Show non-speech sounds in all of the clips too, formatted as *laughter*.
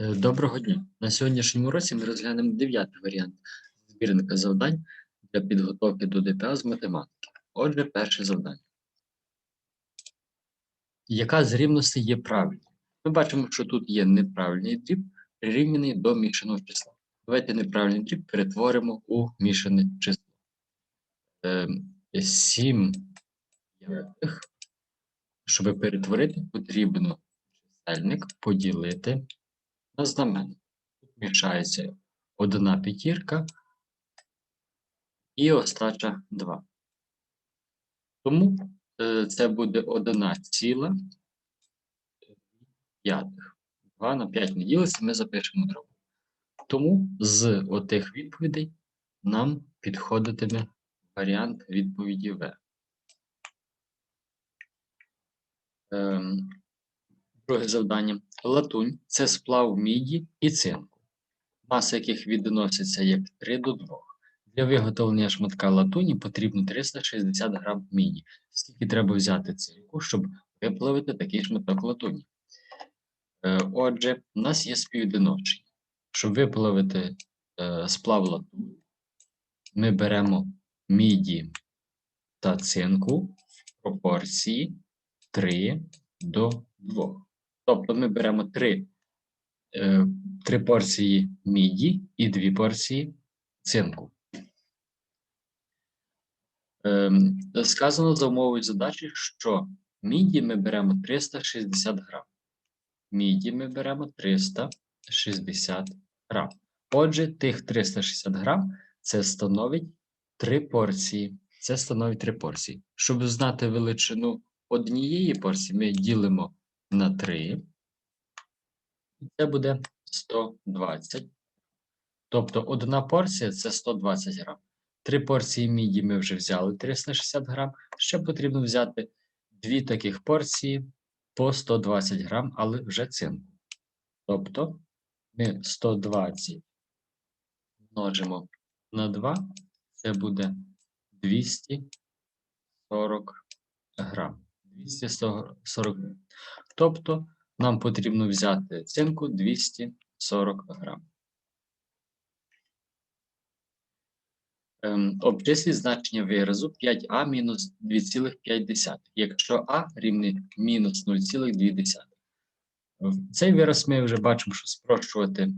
Е, Доброго дня! На сьогоднішньому уроці ми розглянемо дев'ятий варіант збірника завдань для підготовки до ДПА з математики. Отже, перше завдання. Яка з рівностей є правильною? Ми бачимо, що тут є неправильний дріб, прирівняний до мішаного числа. Давайте неправильний дріб перетворимо у мішане число. Ем, 7 п'ятих. Щоб перетворити, потрібно чисельник поділити на знаменник. Тут мішається одна п'ятірка і остача 2. Тому е, це буде 1 ціла п'ятих. 2 на 5 не ділиться, ми запишемо дробу. Тому з отих відповідей нам підходитиме варіант відповіді В. Ем, Друге завдання. Латунь це сплав міді і цинку, маса яких відноситься як 3 до 2. Для виготовлення шматка латуні потрібно 360 грам міді. Скільки треба взяти цинку, щоб виплавити такий шматок латуні? Е, Отже, у нас є співвідношення. Щоб виплавити е, сплав латуні, ми беремо міді та цинку в пропорції 3 до 2. Тобто ми беремо 3, е, 3 порції міді і 2 порції цинку. Ем, сказано за умовою задачі, що міді ми беремо 360 грам. Міді ми беремо 360 грам. Отже, тих 360 грам це становить 3 порції. Це становить 3 порції. Щоб знати величину однієї порції, ми ділимо на 3. Це буде 120. Тобто одна порція це 120 грам. Три порції міді ми вже взяли 360 грам. Ще потрібно взяти дві таких порції по 120 грам, але вже цинку. Тобто ми 120 множимо на 2, це буде 240 грам. 240 грам. Тобто нам потрібно взяти цинку 240 грам. Ем, Обчисліть значення виразу 5а мінус 2,5, якщо а рівне мінус 0,2. Цей вираз ми вже бачимо, що спрощувати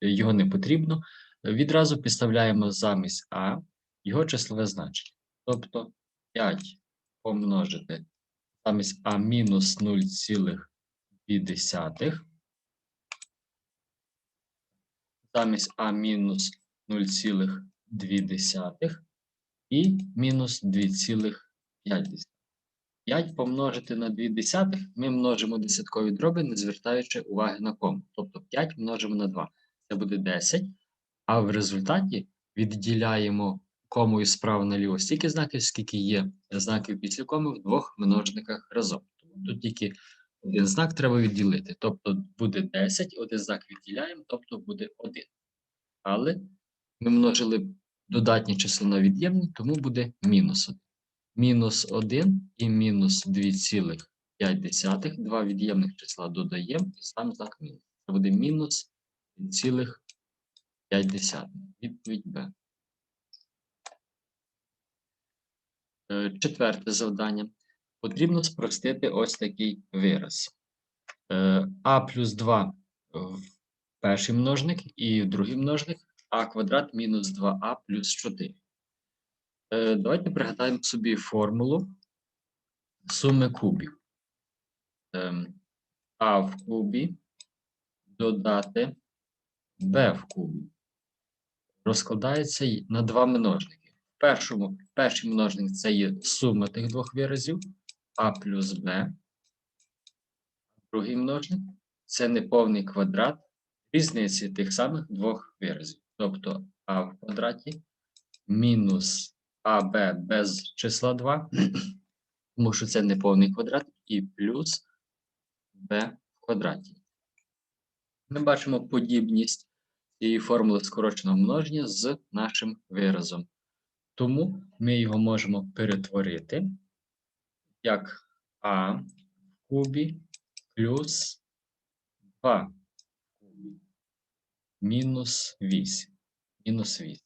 його не потрібно. Відразу підставляємо замість а його числове значення. Тобто 5 помножити замість а мінус 0,2, замість а мінус 0,2 і мінус 2,5. 5 помножити на 2 десятих, ми множимо десяткові дроби, не звертаючи уваги на кому. Тобто 5 множимо на 2. Це буде 10, а в результаті відділяємо комою справа наліво стільки знаків, скільки є знаків після коми в двох множниках разом. Тому тут тільки один знак треба відділити. Тобто буде 10, один знак відділяємо, тобто буде 1. Але ми множили додатні число на від'ємні, тому буде мінус 1. Мінус 1 і мінус 2,5. Два від'ємних числа додаємо і сам знак мінус. Це буде мінус 2,5. Відповідь Б. Е, Четверте завдання. Потрібно спростити ось такий вираз. Е, А плюс 2 в перший множник і в другий множник, а квадрат мінус 2а плюс 4. Е, Давайте пригадаємо собі формулу суми кубів. Ем, А в кубі додати Б в кубі. Розкладається на два множники. Першому, перший множник це є сума тих двох виразів А плюс Б. Другий множник це неповний квадрат різниці тих самих двох виразів. Тобто А в квадраті мінус АБ без числа 2, *clears throat* тому що це неповний квадрат, і плюс Б в квадраті. Ми бачимо подібність цієї формули скороченого множення з нашим виразом. Тому ми його можемо перетворити як А в кубі плюс 2 в кубі. мінус 8. Мінус 8.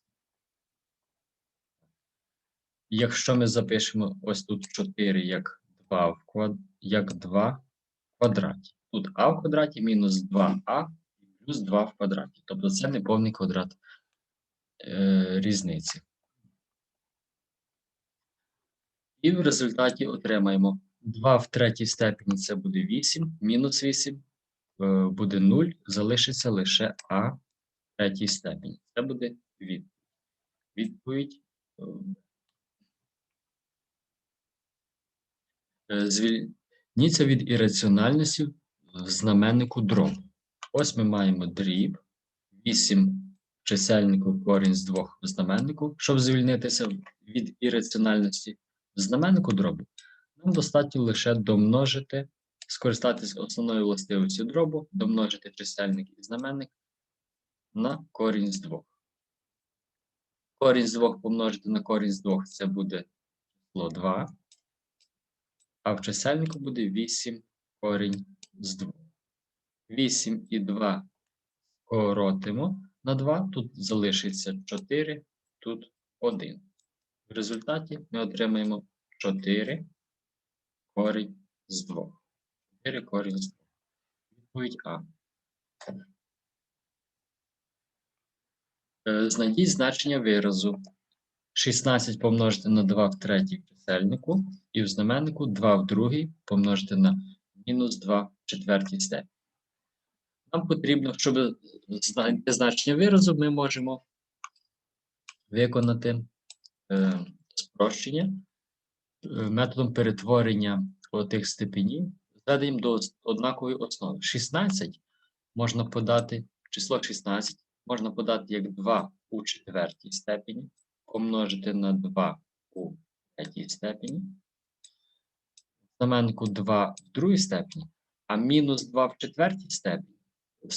Якщо ми запишемо ось тут 4 як 2 в, квад... як 2 в квадраті. Тут а в квадраті мінус 2а плюс 2 в квадраті. Тобто це не повний квадрат е, різниці. І в результаті отримаємо 2 в третій степені це буде 8, мінус 8 е, буде 0, залишиться лише а в третій степені. Це буде від. відповідь. е, Е, Звільніться від ірраціональності в знаменнику дробу. Ось ми маємо дріб, 8 чисельнику корінь з двох в знаменнику. Щоб звільнитися від ірраціональності в знаменнику дробу, нам достатньо лише домножити, скористатися основною властивістю дробу, домножити чисельник і знаменник на корінь з двох. Корінь з двох помножити на корінь з двох це буде число 2 а в чисельнику буде 8 корінь з 2. 8 і 2 скоротимо на 2, тут залишиться 4, тут 1. В результаті ми отримаємо 4 корінь з 2. 4 корінь з 2. Відповідь А. Е, Знайдіть значення виразу 16 помножити на 2 в третій чисельнику і в знаменнику 2 в другій помножити на мінус 2 в четвертій степені. Нам потрібно, щоб знайти значення виразу, ми можемо виконати спрощення е, методом перетворення отих степенів, зведенням до однакової основи. 16 можна подати, число 16 можна подати як 2 у четвертій степені помножити на 2 у третій степені. Знаменнику 2 в другій степені, а мінус 2 в четвертій степені.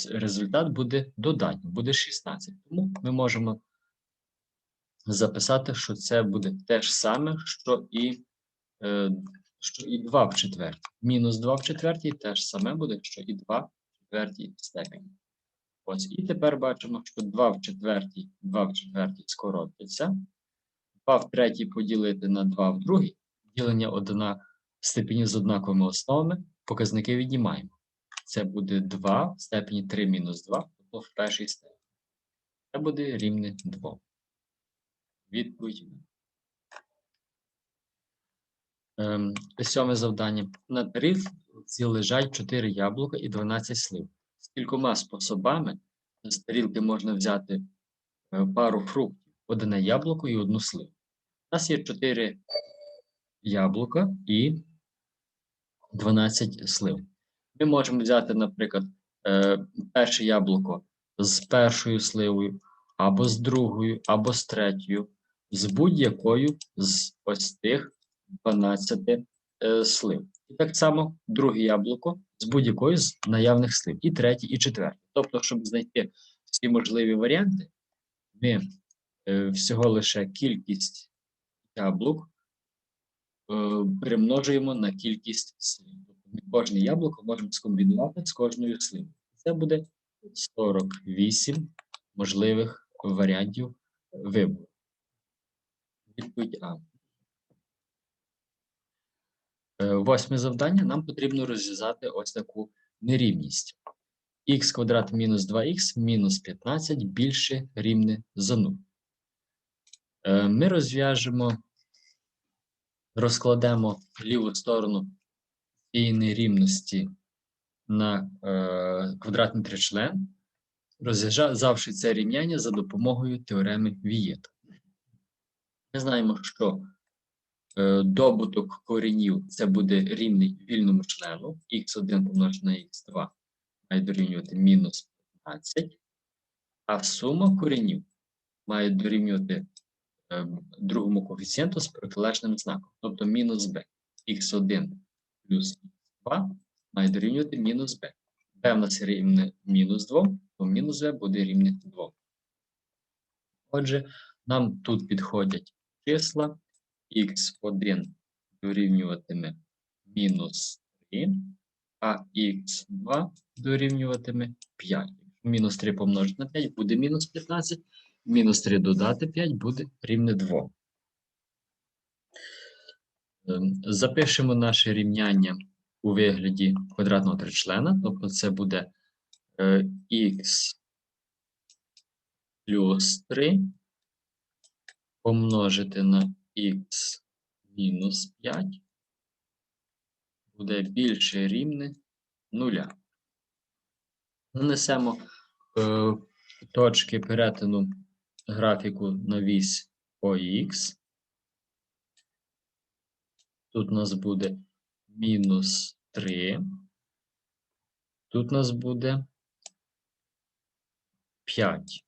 Результат буде додатній, буде 16. Тому ми можемо записати, що це буде те ж саме, що і е, що і 2 в четвертій. Мінус 2 в четвертій теж саме буде, що і 2 в четвертій степені. Ось, і тепер бачимо, що 2 в четвертій, 2 в четвертій скоротиться. 2 в третій поділити на 2 в другій. Ділення одна степені з однаковими основами. Показники віднімаємо. Це буде 2 в степені 3 мінус 2, тобто в першій степені. Це буде рівне 2. Відповідь. Ем, сьоме завдання. На тарілці лежать 4 яблука і 12 слив. З кількома способами з тарілки можна взяти е, пару фруктів, одне яблуко і одну сливу. У нас є 4 яблука і 12 слив. Ми можемо взяти, наприклад, е, перше яблуко з першою сливою, або з другою, або з третьою, з будь-якою з ось тих 12 е, слив. І так само друге яблуко з будь-якої з наявних слив. І третє, і четверте. Тобто, щоб знайти всі можливі варіанти, ми е, всього лише кількість яблук е, перемножуємо на кількість слив. Тобто кожне яблуко можемо скомбінувати з кожною сливою. Це буде 48 можливих варіантів вибору. Відповідь А. Е, Восьме завдання. Нам потрібно розв'язати ось таку нерівність. х квадрат мінус 2х мінус 15 більше рівне за 0. Е, Ми розв'яжемо, розкладемо ліву сторону цієї нерівності на е, квадратний тричлен, розв'язавши це рівняння за допомогою теореми Вієта. Ми знаємо, що е, добуток коренів це буде рівний вільному члену, х1 помножити на х2 має дорівнювати мінус 15, а сума коренів має дорівнювати е, другому коефіцієнту з протилежним знаком, тобто мінус b. х1 плюс х2 має дорівнювати мінус b. b в нас рівне мінус 2, то мінус b буде рівне 2. Отже, нам тут підходять числа х1 дорівнюватиме мінус 3, а х2 дорівнюватиме 5. Мінус 3 помножити на 5 буде мінус 15. Мінус 3 додати 5 буде рівне 2. Ем, Запишемо наше рівняння у вигляді квадратного тричлена. Тобто це буде е, х плюс 3 помножити на х мінус 5 буде більше рівне 0. Нанесемо е, точки перетину графіку на вісь ОХ. Тут у нас буде мінус 3. Тут у нас буде 5.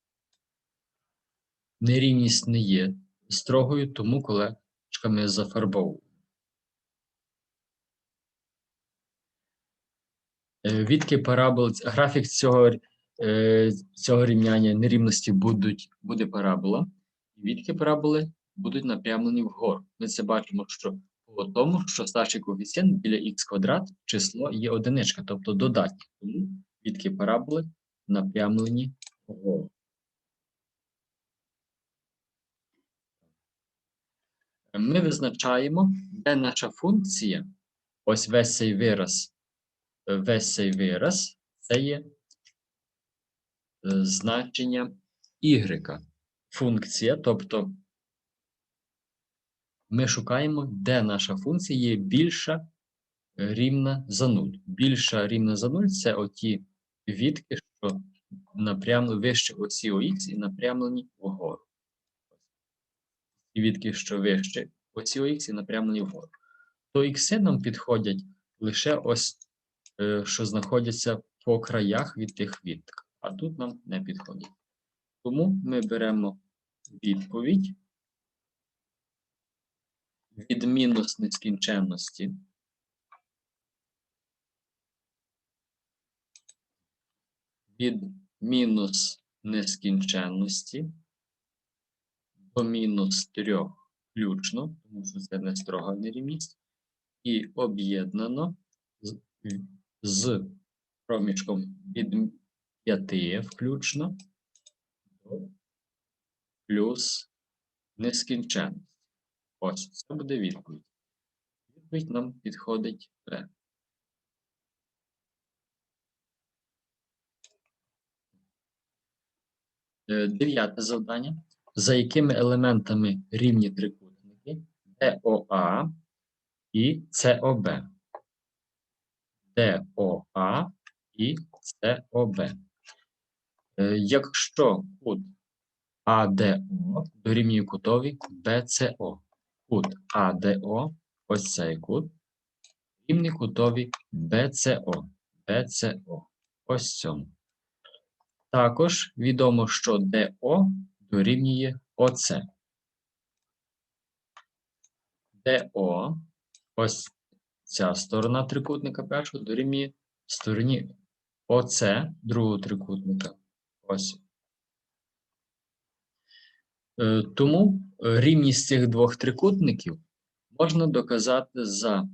Нерівність не є строгою, тому колечками зафарбовуємо. Е, Відки парабол, графік цього, е, цього рівняння нерівності будуть, буде парабола, відки параболи будуть напрямлені вгору. Ми це бачимо, що по тому, що старший коефіцієнт біля х квадрат число є одиничка, тобто додатнє. Тому відки параболи напрямлені вгору. Ми визначаємо, де наша функція, ось весь цей вираз, весь цей вираз, це є е, значення y. Функція, тобто ми шукаємо, де наша функція є більша рівна за 0. Більша рівна за 0 це оті відки, що напрямлені вище осі ОХ і напрямлені вгору. І відки, що вище осі ОХ і напрямлені вгору. То ікси нам підходять лише ось, е, що знаходяться по краях від тих відк, а тут нам не підходять. Тому ми беремо відповідь від мінус нескінченності від мінус нескінченності до мінус 3 включно, тому що це не строга нерівність, і об'єднано з, з проміжком від 5 включно до плюс нескінченність. Ось, це буде відповідь. Відповідь нам підходить Б. Е, Дев'яте завдання. За якими елементами рівні трикутники ДОА і СОБ? ДОА і СОБ. Е, Якщо кут АДО дорівнює кутові БЦО. Кут АДО, ось цей кут, рівний кутові БЦО. БЦО. Ось цьому. Також відомо, що ДО дорівнює ОЦ. ДО, ось ця сторона трикутника першого дорівнює стороні ОЦ другого трикутника. Ось. Е, Тому рівність цих двох трикутників можна доказати за,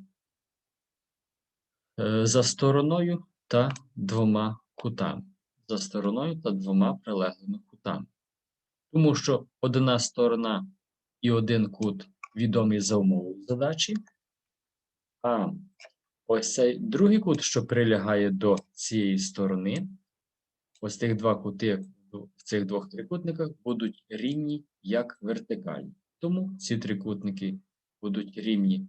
е, за стороною та двома кутами. За стороною та двома прилеглими кутами. Тому що одна сторона і один кут відомі за умовою задачі, а ось цей другий кут, що прилягає до цієї сторони, ось тих два кути в цих двох трикутниках будуть рівні як вертикальні. Тому ці трикутники будуть рівні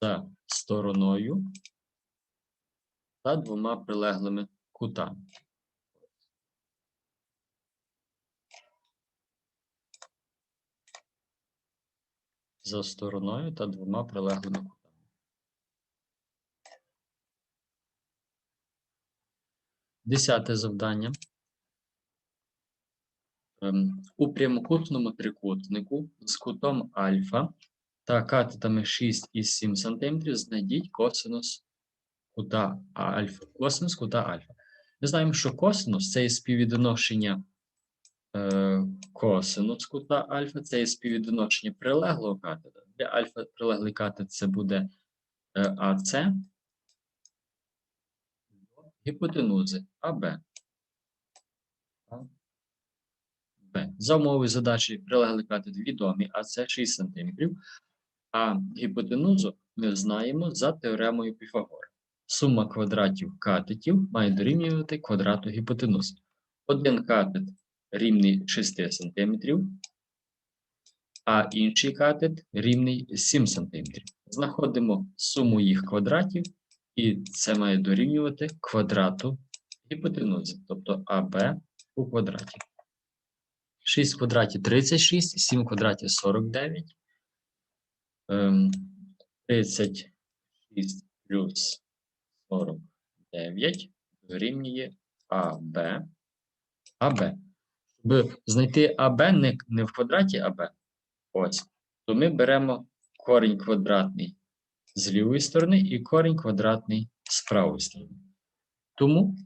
за стороною та двома прилеглими кутами. За стороною та двома прилеглими кутами. Десяте завдання. Ем, У прямокутному трикутнику з кутом альфа та катетами 6 і 7 см знайдіть косинус кута альфа. Косинус кута альфа. Ми знаємо, що косинус це співвідношення косинус кута альфа, це є співвідношення прилеглого катета. Для альфа прилеглий катет це буде е, АС гіпотенузи АБ. Б. За умови задачі прилеглий катет відомі, а це 6 см, а гіпотенузу ми знаємо за теоремою Піфагора. Сума квадратів катетів має дорівнювати квадрату гіпотенузи. Один катет рівний 6 см, а інший катет рівний 7 см. Знаходимо суму їх квадратів, і це має дорівнювати квадрату гіпотенузи, тобто АБ у квадраті. 6 в квадраті 36, 7 в квадраті 49. Ем, 36 плюс 49 дорівнює АБ. АБ. Щоб знайти АБ не, в квадраті АБ, ось, то ми беремо корінь квадратний з лівої сторони і корінь квадратний з правої сторони. Тому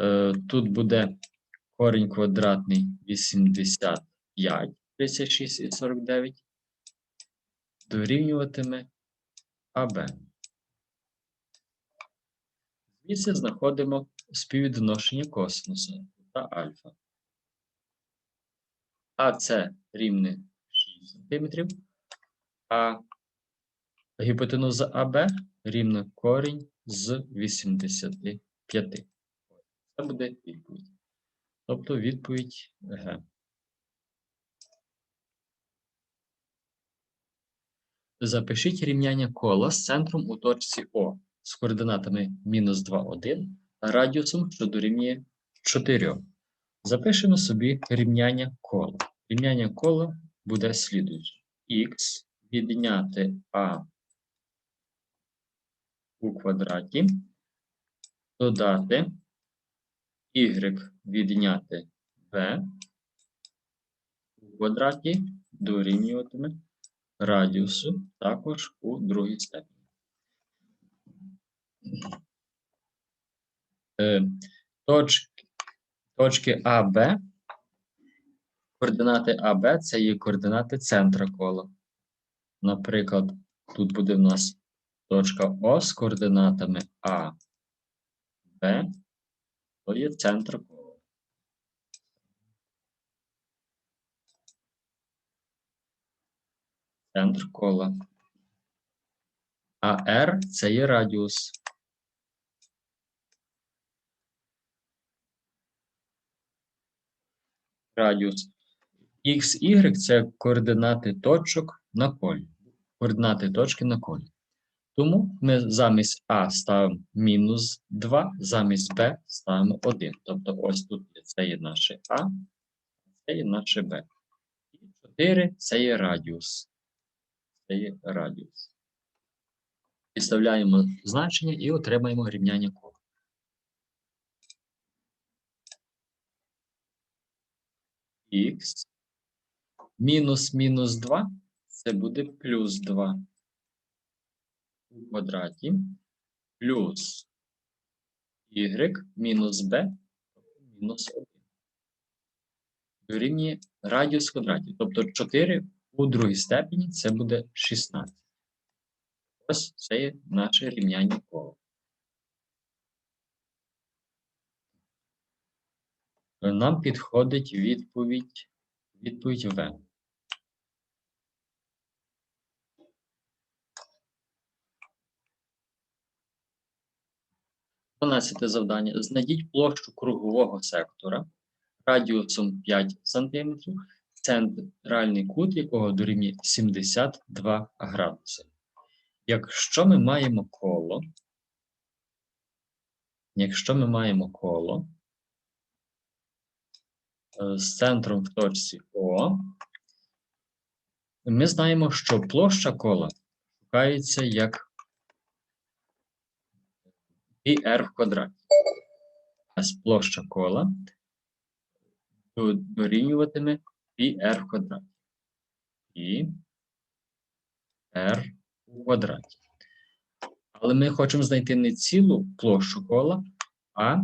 е, тут буде корінь квадратний 85, 36 і 49 дорівнюватиме АБ. Звідси знаходимо співвідношення косинуса та альфа. АЦ рівне 6 см, а гіпотенуза АБ рівна корінь з 85. Це буде відповідь. Тобто відповідь Г. Запишіть рівняння кола з центром у точці О з координатами мінус 2, 1 радіусом, що дорівнює 4. Запишемо собі рівняння кола. Рівняння кола буде слідуюче. Х відняти А у квадраті, додати y відняти b у квадраті дорівнюватиме радіусу також у другій степені. Е, Точки, точки А, Б, координати А, Б це є координати центра кола. Наприклад, тут буде в нас точка О з координатами А, Б, то є центр кола. Центр кола. А R це є радіус. Радіус. Y це координати точок на колі. Координати точки на колі. Тому ми замість А ставимо мінус 2, замість Б ставимо 1. Тобто ось тут це є наше А, це є наше Б. І 4 це є радіус. Це є радіус. Підставляємо значення і отримаємо рівняння кола. Х мінус мінус 2 це буде плюс 2 у квадраті плюс y мінус b мінус 1. Дорівнює радіус в квадраті. Тобто 4 у другій степені це буде 16. Ось це є наше рівняння кола. Нам підходить відповідь, відповідь В. Дванадцяте завдання. Знайдіть площу кругового сектора радіусом 5 см, центральний кут якого дорівнює 72 градуси. Якщо ми маємо коло, якщо ми маємо коло з центром в точці О, ми знаємо, що площа кола шукається як πr в квадраті. Площа кола дорівнюватиме πr в квадраті. І r у квадраті. Але ми хочемо знайти не цілу площу кола, а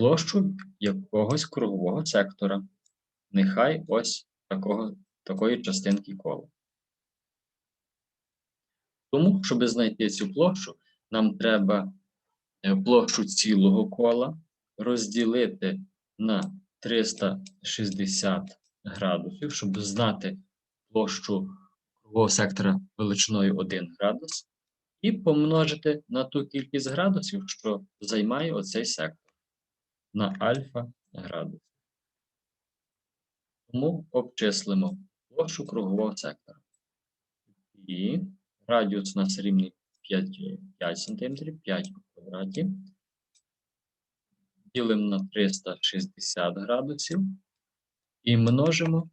площу якогось кругового сектора. Нехай ось такого, такої частинки кола. Тому, щоб знайти цю площу, нам треба е, площу цілого кола розділити на 360 градусів, щоб знати площу кругового сектора величиною 1 градус, і помножити на ту кількість градусів, що займає оцей сектор на альфа градус. Тому обчислимо площу кругового сектора. І радіус у нас рівний 5, 5 см, 5 у квадраті. Ділимо на 360 градусів і множимо.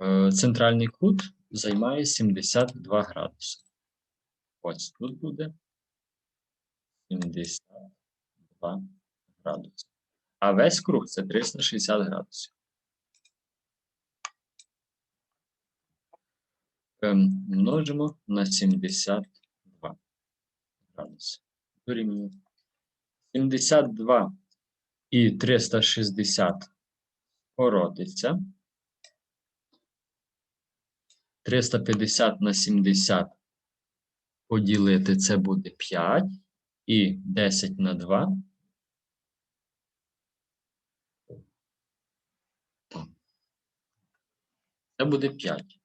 Е, Центральний кут займає 72 градуси. Ось тут буде 72 градуси. А весь круг це 360 градусів. Ем, Множимо на 72 градуси. Дорівнює 72 і 360 скоротиться. 350 на 70 поділити це буде 5 і 10 на 2. Це буде 5.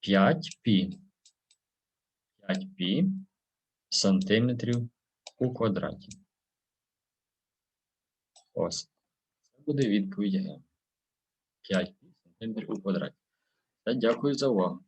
5 пі. 5 пі сантиметрів у квадраті. Ось. Це буде відповідь Г. 5 сантиметрів у квадраті. Та дякую за увагу.